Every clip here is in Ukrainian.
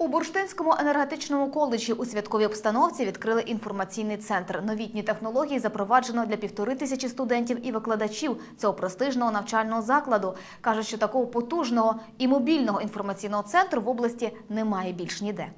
У Бурштинському енергетичному коледжі у святковій обстановці відкрили інформаційний центр. Новітні технології запроваджено для півтори тисячі студентів і викладачів цього престижного навчального закладу. Кажуть, що такого потужного і мобільного інформаційного центру в області немає більш ніде.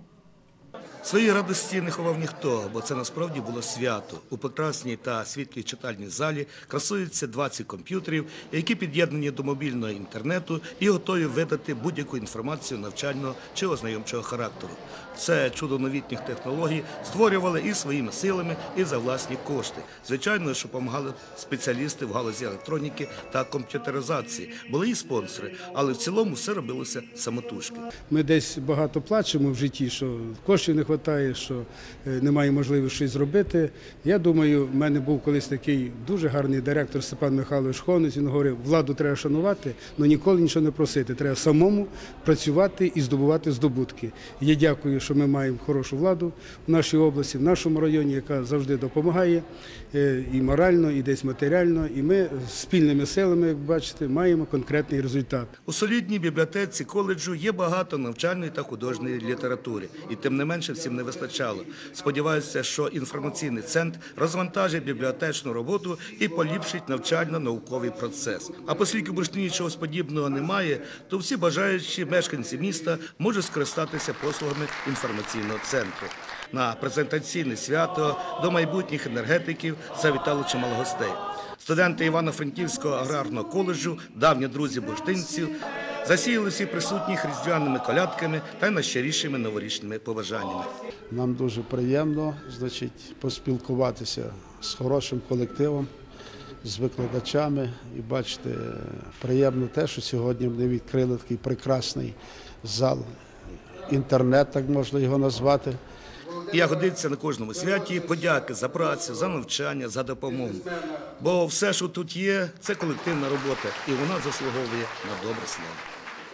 Свої радості не ховав ніхто, бо це насправді було свято. У прекрасній та світлій читальній залі красуються 20 комп'ютерів, які під'єднані до мобільного інтернету і готові видати будь-яку інформацію навчального чи ознайомчого характеру. Це чудо новітніх технологій створювали і своїми силами, і за власні кошти. Звичайно, що допомагали спеціалісти в галузі електроніки та комп'ютеризації. Були і спонсори, але в цілому все робилося самотужки. Ми десь багато плачемо в житті, що коштів не вистачає, що е, немає можливості щось зробити. Я думаю, в мене був колись такий дуже гарний директор Степан Михайлович Хонець. Він говорив, владу треба шанувати, але ніколи нічого не просити. Треба самому працювати і здобувати здобутки. Я дякую, що ми маємо хорошу владу в нашій області, в нашому районі, яка завжди допомагає е, і морально, і десь матеріально. І ми спільними силами, як бачите, маємо конкретний результат. У солідній бібліотеці коледжу є багато навчальної та художньої літератури, і тим не менше всім не вистачало. Сподіваюся, що інформаційний центр розвантажить бібліотечну роботу і поліпшить навчально-науковий процес. А оскільки Бурштині чогось подібного немає, то всі бажаючі мешканці міста можуть скористатися послугами інформаційного центру. На презентаційне свято до майбутніх енергетиків завітало чимало гостей. Студенти Івано-Франківського аграрного коледжу, давні друзі бурштинців, засіяли всі присутніх різдвяними колядками та найщирішими новорічними побажаннями. Нам дуже приємно значить, поспілкуватися з хорошим колективом, з викладачами. І бачите, приємно те, що сьогодні вони відкрили такий прекрасний зал, інтернет, так можна його назвати. І як годиться на кожному святі, подяки за працю, за навчання, за допомогу. Бо все, що тут є, це колективна робота, і вона заслуговує на добре слово.